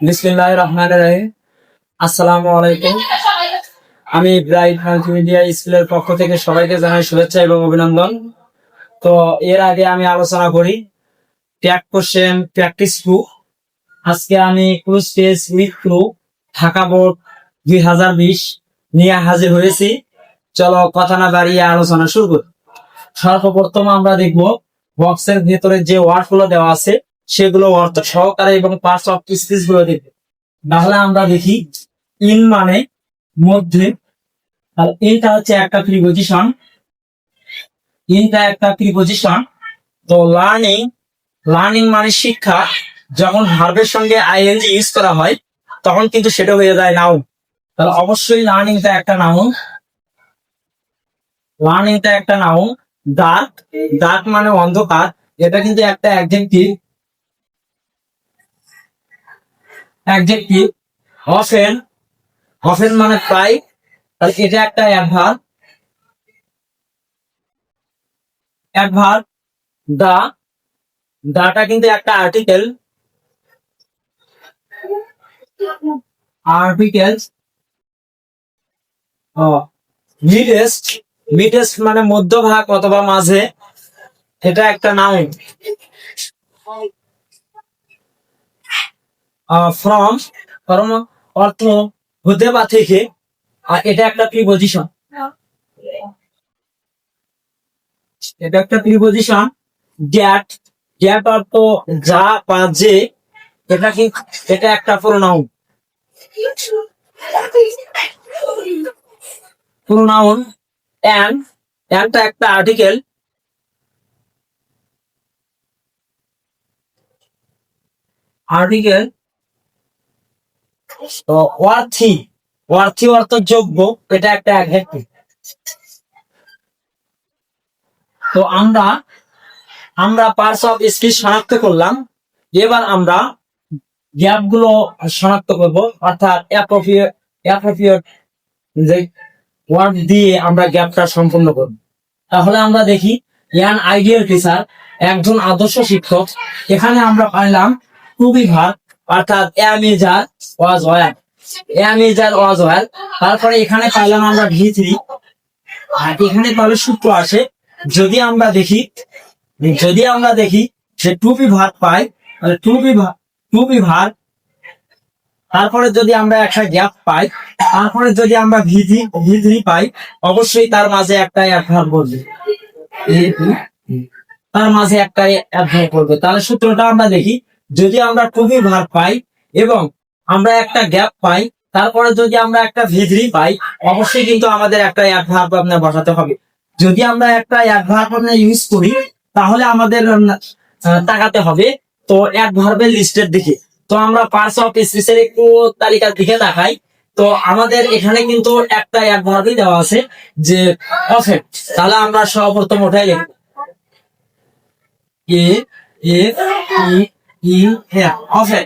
বিসমিল্লাহ রহমান রাহিম। আসসালামু আলাইকুম। আমি ব্রাইট মাল্টিমিডিয়া স্কুলের পক্ষ থেকে সবাইকে জানাই শুভেচ্ছা এবং অভিনন্দন। তো এর আগে আমি আলোচনা করি ট্যাগ কোশ্চেন প্র্যাকটিস বুক আজকে আমি cruise test with two Dhaka board দুই হাজার বিশ নিয়ে হাজির হয়েছি। চলো কথা না বাড়িয়ে আলোচনা শুরু করি। সর্বপ্রথম আমরা দেখব বক্সের ভেতরে যে ওয়ার্ডগুলো দেওয়া আছে সেগুলো অর্থ সহকারে এবং পার্টস অফ স্পিচগুলো দেখবে। তাহলে আমরা দেখি ইন মানে মধ্যে আর এটা হচ্ছে একটা প্রিপোজিশন ইনটা একটা প্রিপোজিশন তো লার্নিং লার্নিং মানে শিক্ষা। যখন ভার্বের সঙ্গে আইএনজি ইউজ করা হয়, তখন কিন্তু সেটা হয়ে যায় নাউন তাহলে অবশ্যই লার্নিংটা একটা নাউন লার্নিংটা একটা নাউন ডার্ক ডার্ক মানে অন্ধকার। এটা কিন্তু একটা অ্যাডজেক্টিভ অ্যাডজেক্টিভ অফেন অফেন মানে প্রায় তাহলে এটা একটা অ্যাডভার্ব অ্যাডভার্ব দা দাটা কিন্তু একটা আর্টিকেল আর্টিকেলস মিডেস্ট মিডেস্ট মানে মধ্যভাগ অথবা মাঝে. এটা একটা নাউন ফ্রম ফ্রম অর্থ হতে বা থেকে, আর এটা একটা প্রিপোজিশন এটা একটা প্রিপোজিশন গ্যাট গ্যাট অর্থ যা বা যে, এটা কি, এটা একটা প্রোনাউন প্রোনাউন অ্যান্ড অ্যান্ডটা একটা আর্টিকেল আর্টিকেল ওয়ার্থি ওয়ার্থি অর্থ যোগ্য, এটা একটা তো আমরা আমরা অফ স্পিচ শনাক্ত করলাম, এবার আমরা গ্যাপগুলো শনাক্ত করব, অর্থাৎ অ্যাপ্রোপ্রিয়েট যে ওয়ার্ড দিয়ে আমরা গ্যাপটা সম্পূর্ণ করব। তাহলে আমরা দেখি, ইয়ান আইডিয়াল টিচার একজন আদর্শ শিক্ষক, এখানে আমরা পাইলাম বি ভার অর্থাৎ অ্যামিজার ওয়াজ ওয়ার অ্যামিজার ওয়াজ ওয়ার তারপরে এখানে পাইলাম আমরা ভি থ্রি আর এখানে তাহলে সূত্র আসে, যদি আমরা দেখি, যদি আমরা দেখি যে টু বি ভার পাই, তাহলে to be verb to be verb তারপরে যদি আমরা একটা গ্যাপ পাই, তারপরে যদি আমরা ভিজি ভিজি পাই, অবশ্যই তার মাঝে একটা অ্যাডভার্ব বলবে। তার মাঝে একটা অ্যাডভার্ব করবে তাহলে সূত্রটা আমরা দেখি যদি আমরা টু ভার পাই এবং আমরা একটা গ্যাপ পাই, তারপরে যদি আমরা একটা ভিজরি পাই, অবশ্যই কিন্তু আমাদের একটা এক অ্যাডভার্ব আপনার বসাতে হবে। যদি আমরা একটা এক অ্যাডভার্ব আপনার ইউজ করি, তাহলে আমাদের তাকাতে হবে। তো এক অ্যাডভার্বের লিস্টের দিকে। তো আমরা পার্টস অফ স্পিচের একটু তালিকার দিকে দেখাই তো আমাদের এখানে কিন্তু একটা এক অ্যাডভার্বই দেওয়া আছে যে অফেন তাহলে আমরা সর্বপ্রথম ওঠাই লিখব। A F E E F often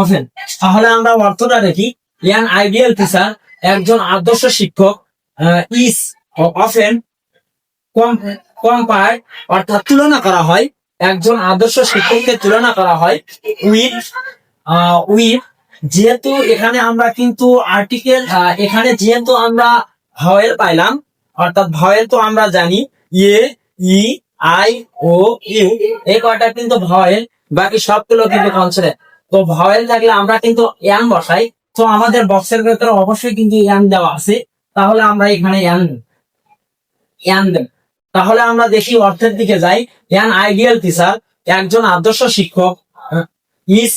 often তাহলে আমরা অর্থটা দেখি। ইয়ান আইডিয়াল টিচার, একজন আদর্শ শিক্ষক ইস অফেন কম্পায়ার অর্থাৎ তুলনা করা হয়। একজন আদর্শ শিক্ষককে তুলনা করা হয়। উইথ উইথ যেহেতু এখানে আমরা কিন্তু আর্টিকেল এখানে যেহেতু আমরা ভয়েল পাইলাম, অর্থাৎ ভয়েল তো আমরা জানি। এ, ই আই, ও, ইউ, এই কয়টা কিন্তু ভয়েল, বাকি সবগুলো কিন্তু কনসোনেন্ট তো ভয়েল থাকলে আমরা কিন্তু ইয়ান বসাই। তো আমাদের বক্সের ভেতরে অবশ্যই কিন্তু ইয়ান দেওয়া আছে। তাহলে আমরা এখানে ইয়ান ইয়ান দেব। তাহলে আমরা দেখি অর্থের দিকে যাই। ইয়ান আইডিয়াল টিচার একজন আদর্শ শিক্ষক ইস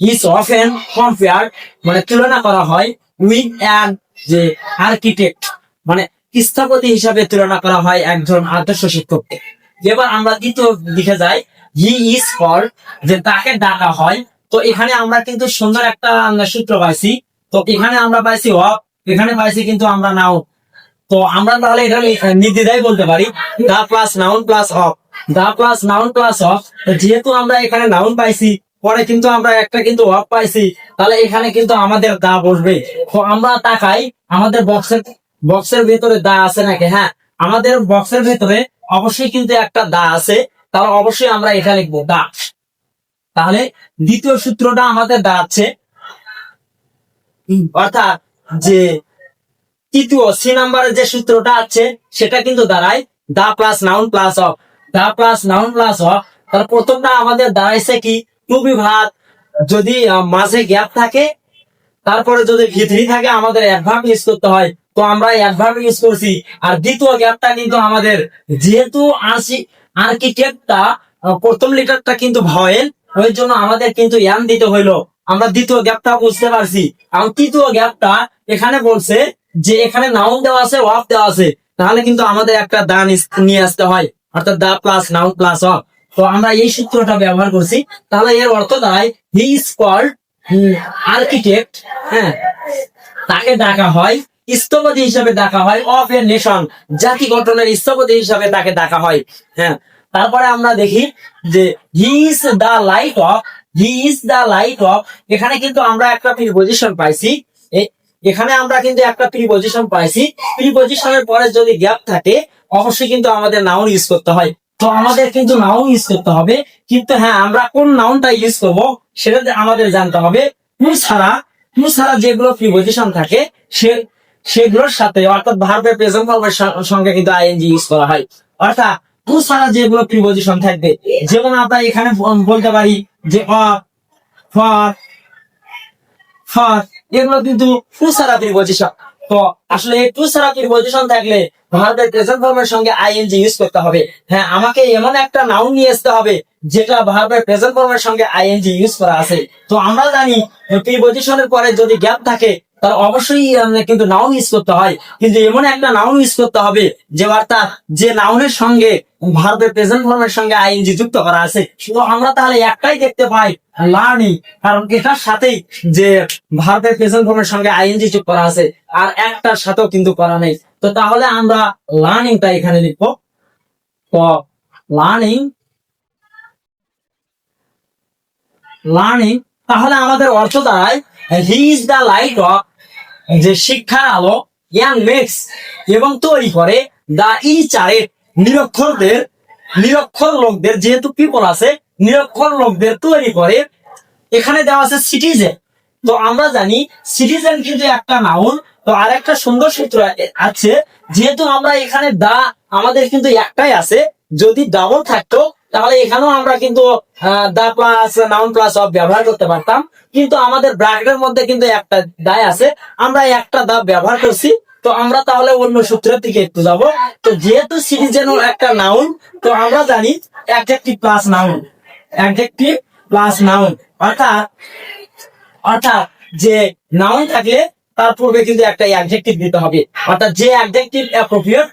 ইস অফেন কম্পেয়ার মানে তুলনা করা হয় উইথ অ্যান যে আর্কিটেক্ট মানে স্থপতি হিসাবে তুলনা করা হয় একজন আদর্শ শিক্ষককে। এবার আমরা দ্বিতীয় দিকে যাই। হি ইজ ফর যে তাকে ডাকা হয়। তো এখানে আমরা কিন্তু সুন্দর একটা সূত্র পাইছি। তো এখানে আমরা পাইছি অফ এখানে পাইছি কিন্তু আমরা নাও তো আমরা তাহলে এখানে নির্দ্বিধায় বলতে পারি। The plus noun plus of the plus noun plus of যেহেতু আমরা এখানে নাউন পাইছি, পরে কিন্তু আমরা একটা কিন্তু অফ পাইছি, তাহলে এখানে কিন্তু আমাদের দা বসবে। তো আমরা তাকাই আমাদের বক্সের বক্সের ভেতরে দা আছে নাকি? হ্যাঁ আমাদের বক্সের ভেতরে অবশ্যই কিন্তু একটা দা আছে, তাহলে অবশ্যই আমরা এটা লিখব, দা। তাহলে দ্বিতীয় সূত্রটা আমাদের দাঁড়াচ্ছে অর্থাৎ যে তৃতীয় সি নাম্বারের যে সূত্রটা আছে, সেটা কিন্তু দাঁড়ায় the plus noun plus of the plus noun plus of তার প্রথমটা আমাদের দাঁড়াইছে কি? টু বি ভাত যদি মাঝে গ্যাপ থাকে, তারপরে যদি ভিতরি থাকে, আমাদের অ্যাডভার্ব ইউজ করতে হয়। তো আমরা অ্যাডভার্ব ইউজ করছি। আর দ্বিতীয় গ্যাপটা কিন্তু আমাদের যেহেতু আরসি আর্কিটেক্টটা প্রথম লিটারটা কিন্তু ভয়েল, ওই জন্য আমাদের কিন্তু ইয়ান দিতে হইল। আমরা দ্বিতীয় গ্যাপটা বুঝতে পারছি। আর তৃতীয় গ্যাপটা এখানে বলছে যে এখানে নাউন দেওয়া আছে অফ দেওয়া আছে। তাহলে কিন্তু আমাদের একটা দান নিয়ে আসতে হয়। অর্থাৎ the plus noun plus of তো আমরা এই সূত্রটা ব্যবহার করছি। তাহলে এর অর্থ দাঁড়ায় হি ইজ কল্ড আর্কিটেক্ট হ্যাঁ তাকে ডাকা হয় স্থপতি হিসাবে ডাকা হয় অফ এ নেশন জাতি গঠনের স্থপতি হিসাবে তাকে ডাকা হয়। হ্যাঁ তারপরে আমরা দেখি যে he is the light of he is the light of এখানে কিন্তু আমরা একটা প্রিপোজিশন পাইছি। এখানে আমরা কিন্তু একটা প্রিপোজিশন পাইছি। প্রিপোজিশনের পরে যদি গ্যাপ থাকে, অবশ্যই কিন্তু আমাদের নাউন ইউজ করতে হয়। তো আমাদের কিন্তু নাউন ইউজ করতে হবে। কিন্তু হ্যাঁ আমরা কোন নাউনটা ইউজ করব, সেটা আমাদের জানতে হবে। ছাড়া ছাড়া যেগুলো প্রিপোজিশন থাকে, সে সেগুলোর সাথে অর্থাৎ ভার্বের প্রেজেন্ট ফর্মের সঙ্গে কিন্তু আইএনজি ইউজ করা হয়। অর্থাৎ টু ছাড়া যেগুলো প্রিপোজিশন থাকবে, যেমন আমরা এখানে বলতে পারি যে ফর ফর এগুলো কিন্তু তো আসলে এই থাকলে প্রেজেন্ট ফর্মের সঙ্গে আইএনজি ইউজ করতে হবে। হ্যাঁ আমাকে এমন একটা নাউন নিয়ে আসতে হবে, যেটা ভার্বের প্রেজেন্ট ফর্মের সঙ্গে আইএনজি ইউজ করা আছে। তো আমরা জানি প্রিপোজিশনের পরে যদি গ্যাপ থাকে তার অবশ্যই কিন্তু নাউন ইউজ করতে হয়। কিন্তু এমন একটা নাউন ইউজ করতে হবে যে অর্থাৎ যে নাউনের সঙ্গে, ভারতের প্রেজেন্ট ফর্মের সঙ্গে আইএনজি যুক্ত করা আছে। তো আমরা তাহলে একটাই দেখতে পাই লার্নিং কারণ এটার সাথেই যে ভারতের প্রেজেন্ট ফর্মের সঙ্গে আইএনজি যুক্ত করা আছে, আর একটার সাথেও কিন্তু করা নেই। তো তাহলে আমরা লার্নিংটা এখানে লিখব। তো লার্নিং লার্নিং তাহলে আমাদের অর্থ দাঁড়ায় he is the light of যে শিক্ষার আলো, ইয়াং মেক্স এবং তৈরি করে দা ই চারে নিরক্ষরদের, নিরক্ষর লোকদের, যেহেতু পিপল আছে, নিরক্ষর লোকদের তৈরি করে। এখানে দেওয়া আছে সিটিজেন তো আমরা জানি সিটিজেন কিন্তু একটা নাউন তো আর একটা সুন্দর সূত্র আছে, যেহেতু আমরা এখানে দা আমাদের কিন্তু একটাই আছে, যদি ডাবল থাকতো তাহলে এখানেও আমরা কিন্তু the plus noun plus of ব্যবহার করতে পারতাম। কিন্তু আমাদের ব্র্যাকেটের মধ্যে কিন্তু একটা দায় আছে। আমরা একটা দা ব্যবহার করছি। তো আমরা তাহলে অন্য সূত্রের দিকে একটু যাব। তো যেহেতু সিটিজেন একটা নাউন তো আমরা জানি adjective plus noun adjective plus noun অর্থাৎ অর্থাৎ যে নাউন থাকলে তার পূর্বে কিন্তু একটা অ্যাডজেক্টিভ দিতে হবে। অর্থাৎ যে অ্যাডজেক্টিভ অ্যাপ্রোপ্রিয়েট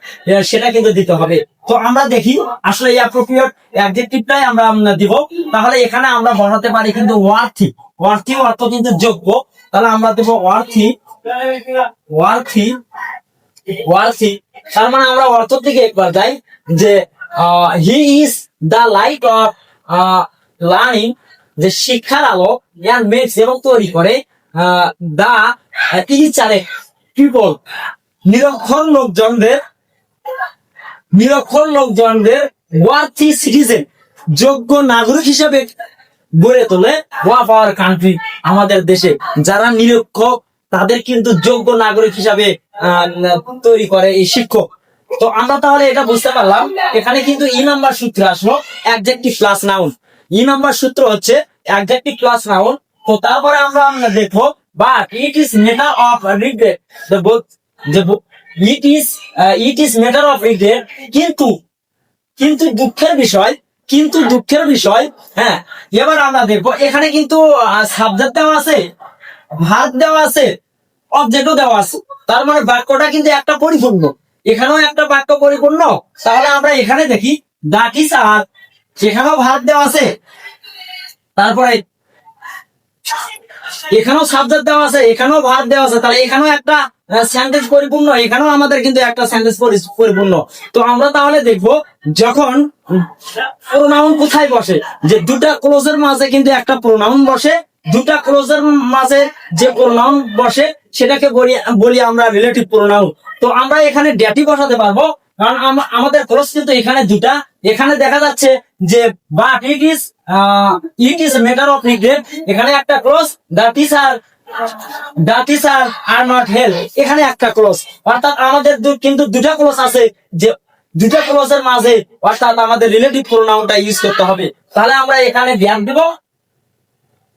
সেটা কিন্তু দিতে হবে। তো আমরা দেখি, আসলে আমরা দিব। তাহলে এখানে আমরা বসাতে পারি কিন্তু ওয়ার্থি ওয়ার্থি অর্থ কিন্তু যোগ্য। তাহলে আমরা দেবো ওয়ার্থি ওয়ার্থি ওয়ার্থি তার মানে আমরা অর্থ থেকে একবার যাই যে he is the light of learning যে শিক্ষার আলো, জ্ঞান মেক্স এবং তৈরি করে দা টিচারে পিপল নিরক্ষর লোকজনদের নিরক্ষর লোকজনদের ওয়ার্থি সিটিজেন যোগ্য নাগরিক হিসেবে গড়ে তোলে ওয়াফ আওয়ার কান্ট্রি আমাদের দেশে। যারা নিরক্ষর তাদের কিন্তু যোগ্য নাগরিক হিসাবে তৈরি করে এই শিক্ষক। তো আমরা তাহলে এটা বুঝতে পারলাম, এখানে কিন্তু ই নাম্বার সূত্র আসলো অ্যাডজেক্টিভ প্লাস নাউন ই নাম্বার সূত্র হচ্ছে অ্যাডজেক্টিভ প্লাস নাউন তো তারপরে আমরা দেখব but it is matter of regret it is it is matter of regret কিন্তু কিন্তু দুঃখের বিষয়, কিন্তু দুঃখের বিষয় হ্যাঁ এবার আমরা দেখব, এখানে কিন্তু সাবজেক্ট দেওয়া আছে ভাত দেওয়া আছে অবজেক্টও দেওয়া আছে, তার মানে বাক্যটা কিন্তু একটা পরিপূর্ণ। এখানেও একটা বাক্য পরিপূর্ণ। তাহলে আমরা এখানে দেখি দ্যাট ইজ আর সেখানেও ভাত দেওয়া আছে, তারপরে এখানেও সাবজেক্ট দেওয়া আছে, এখানেও ভাত দেওয়া আছে, তাহলে এখানেও একটা সেন্টেন্স পরিপূর্ণ, এখানেও আমাদের কিন্তু একটা সেন্টেন্স পরিপূর্ণ। তো আমরা তাহলে দেখব, যখন প্রোনাউন কোথায় বসে, যে দুটা ক্লোজের মাঝে কিন্তু একটা প্রোনাউন বসে, দুটা ক্লোজের মাঝে যে প্রোনাউন বসে, সেটাকে বলি আমরা রিলেটিভ প্রোনাউন তো আমরা এখানে ড্যাটি বসাতে পারব, কারণ আমাদের ক্রস কিন্তু এখানে দুটা। এখানে দেখা যাচ্ছে যে but it is it is matter of regret এখানে একটা cross the teacher are not help এখানে একটা ক্লোজ অর্থাৎ আমাদের কিন্তু দুটা ক্লোজ আছে যে দুটা ক্লোজের মাঝে অর্থাৎ আমাদের রিলেটিভ প্রোনাউনটা ইউজ করতে হবে। তাহলে আমরা এখানে ব্যাগ দেব।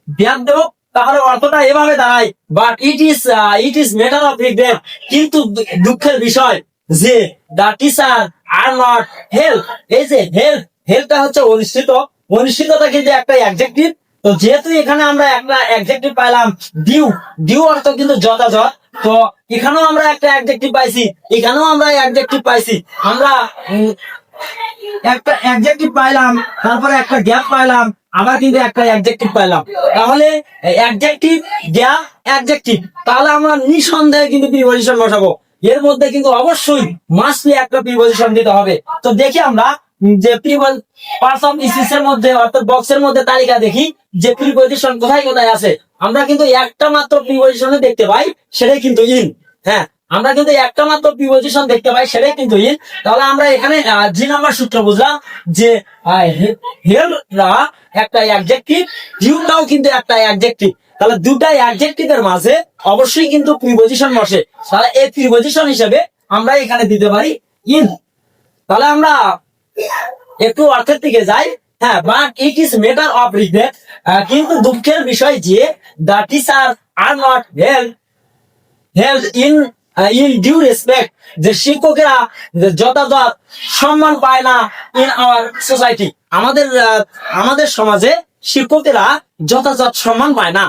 ব্যাগ দেব, তাহলে অর্থটা এভাবে দাঁড়ায়। But it is it is matter of regret কিন্তু দুঃখের বিষয় যে the teacher are not help এই যে হেল্প হেল্পটা হচ্ছে অনিশ্চিত। অনিশ্চিততা কিন্তু একটা অ্যাডজেক্টিভ তো যেহেতু এখানে আমরা একটা অ্যাডজেক্টিভ পাইলাম ডিউ ডিউ অর্থ কিন্তু যথাযথ। তো এখানেও আমরা একটা অ্যাডজেক্টিভ পাইছি, এখানেও আমরা অ্যাডজেক্টিভ পাইছি। আমরা একটা অ্যাডজেক্টিভ পাইলাম, তারপরে একটা গ্যাপ পাইলাম, আবার কিন্তু একটা পাইলাম। তাহলে গ্যাপ তাহলে আমরা নিঃসন্দেহে কিন্তু প্রিপোজিশন বসাবো। এর মধ্যে কিন্তু অবশ্যই মাসলি একটা প্রিপোজিশন দিতে হবে। তো দেখি আমরা যে পার্সন স্পিচ এর মধ্যে, অর্থাৎ বক্সের মধ্যে তালিকা দেখি। যে প্রিপোজিশন কোথায় কোথায় আছে, আমরা কিন্তু একটা মাত্র প্রিপোজিশনে দেখতে পাই, সেটাই কিন্তু ইন হ্যাঁ? আমরা কিন্তু একটা মাত্র প্রিপোজিশন দেখতে পাই, সেটাই কিন্তু ইন তাহলে আমরা এখানে জি নাম্বার সূত্র বুঝলাম যে হেলরা একটা অ্যাডজেক্টিভ ডিউটাও কিন্তু একটা অ্যাডজেক্টিভ তাহলে দুটা অ্যাডজেক্টিভ এর মাঝে অবশ্যই কিন্তু প্রিপোজিশন বসে। তাহলে এই প্রিপোজিশন হিসেবে আমরা এখানে দিতে পারি ইন তাহলে আমরা একটু অর্থের দিকে যাই। হ্যাঁ but it is matter of regret কিন্তু দুঃখের বিষয় যে the teacher are not help help in in due respect যে শিক্ষকেরা যথাযথ সম্মান পায় না ইন আওয়ার সোসাইটি আমাদের আমাদের সমাজে শিক্ষকেরা যথাযথ সম্মান পায় না।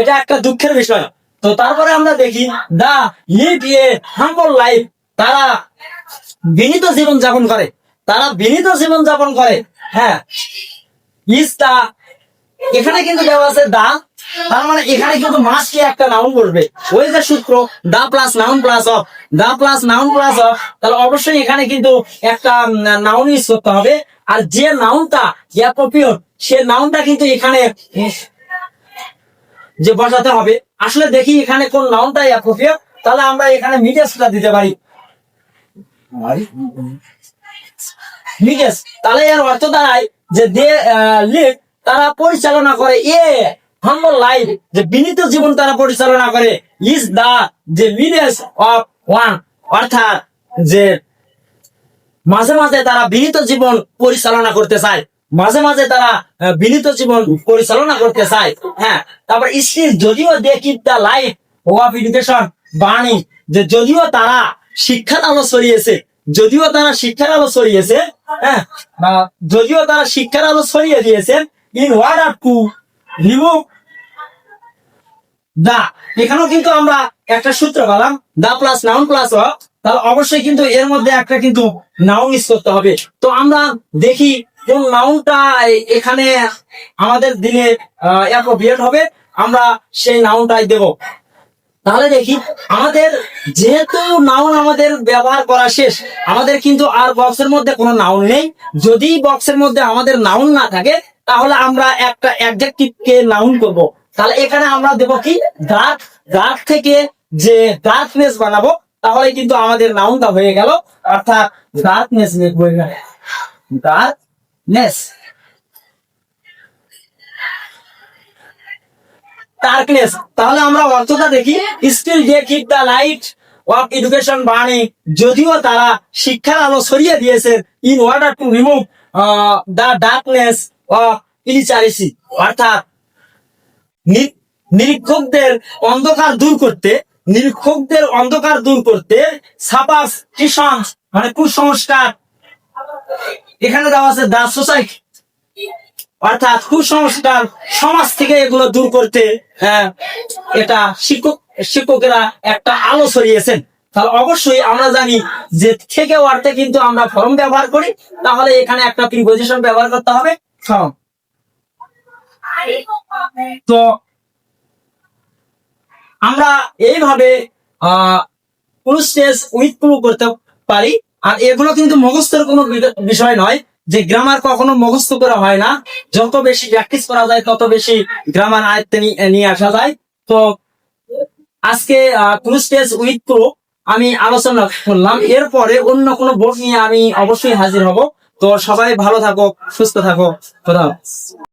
এটা একটা দুঃখের বিষয়। তো তারপরে আমরা দেখি দা লিভ এ হাম্বল লাইফ তারা বিনীত জীবন যাপন করে। তারা বিনীত জীবন যাপন করে। হ্যাঁ ইস দা এখানে কিন্তু দেওয়া আছে দা তার মানে এখানে কিন্তু মাসকে একটা নাউন বলবে ওই যে সূত্র the plus noun plus of the plus noun plus of তাহলে অবশ্যই এখানে কিন্তু একটা নাউন ইউজ করতে হবে। আর যে নাউনটা অ্যাপ্রোপ্রিয়েট সে নাউনটা কিন্তু এখানে যে বসাতে হবে। আসলে দেখি এখানে কোন নাউনটা অ্যাপ্রোপ্রিয়েট তাহলে আমরা এখানে মিডিয়াসটা দিতে পারি। মিডিয়াস তাহলে এর অর্থ দাঁড়ায় যে দে তারা পরিচালনা করে এ হাম্বল লাইফ যে বিনীত জীবন তারা পরিচালনা করে ইজ দা যে অফ ওয়ান অর্থাৎ যে মাঝে মাঝে তারা বিনীত জীবন পরিচালনা করতে চায়, মাঝে মাঝে তারা বিনীত জীবন পরিচালনা করতে চায় হ্যাঁ? তারপর স্ত্রী যদিও দে দ্য লাইফ বাণী, যে যদিও তারা শিক্ষার আলো ছড়িয়েছে যদিও তারা শিক্ষার আলো ছড়িয়েছে হ্যাঁ যদিও তারা শিক্ষার আলো ছড়িয়ে দিয়েছে in order to remove the এখানেও কিন্তু আমরা একটা সূত্র পেলাম the plus noun plus uh তাহলে অবশ্যই কিন্তু এর মধ্যে একটা কিন্তু নাউন ইউজ করতে হবে। তো আমরা দেখি কোন নাউনটা এখানে আমাদের দিনে অ্যাপ্রোপ্রিয়েট হবে, আমরা সেই নাউনটাই দেব। তাহলে দেখি, আমাদের যেহেতু নাউন আমাদের ব্যবহার করা শেষ, আমাদের কিন্তু আর বক্সের মধ্যে কোনো নাউন নেই। যদি বক্সের মধ্যে আমাদের নাউন না থাকে, তাহলে আমরা একটা অ্যাডজেক্টিভ কে নাউন করব। তাহলে এখানে আমরা দেব কি? ডার্ক ডার্ক থেকে যে ডার্কনেস বানাবো, তাহলে কিন্তু আমাদের নাউনটা হয়ে গেল। অর্থাৎ ডার্কনেস লিখব এখানে। ডার্কনেস ডার্কনেস তাহলে আমরা অর্থটা দেখি স্টিল যে keep the light of education বাণী। যদিও তারা শিক্ষার আলো ছড়িয়ে দিয়েছে in order to remove the darkness of illiteracy অর্থাৎ নিরীক্ষকদের অন্ধকার দূর করতে, নিরীক্ষকদের অন্ধকার দূর করতে সাপাস কিষণ মানে কুসংস্কার। এখানে দেওয়া আছে দা সোসাইটি অর্থাৎ কুসংস্কার সমাজ থেকে এগুলো দূর করতে হ্যাঁ এটা শিক্ষক, শিক্ষকেরা একটা আলো ছড়িয়েছেন। তাহলে অবশ্যই আমরা জানি যে থেকে অর্থে কিন্তু আমরা ফর্ম ব্যবহার করি, তাহলে এখানে একটা প্রিপোজিশন ব্যবহার করতে হবে, ফর্ম। তো আমরা এইভাবে স্টেজ উইথ প্রুভ করতে পারি, আর এগুলো কিন্তু মুখস্থের কোনো বিষয় নয়। যে গ্রামার কখনো মুখস্থ করা হয় না। যত বেশি প্র্যাকটিস করা যায়, তত বেশি গ্রামার আয়ত্তে নিয়ে আসা যায়। তো, আজকে স্টেজ উইথ প্রো আমি আলোচনা করলাম। এরপরে অন্য কোনো বোর্ড নিয়ে আমি অবশ্যই হাজির হব। তো সবাই ভালো থাকো, সুস্থ থাকো। হাফেজ।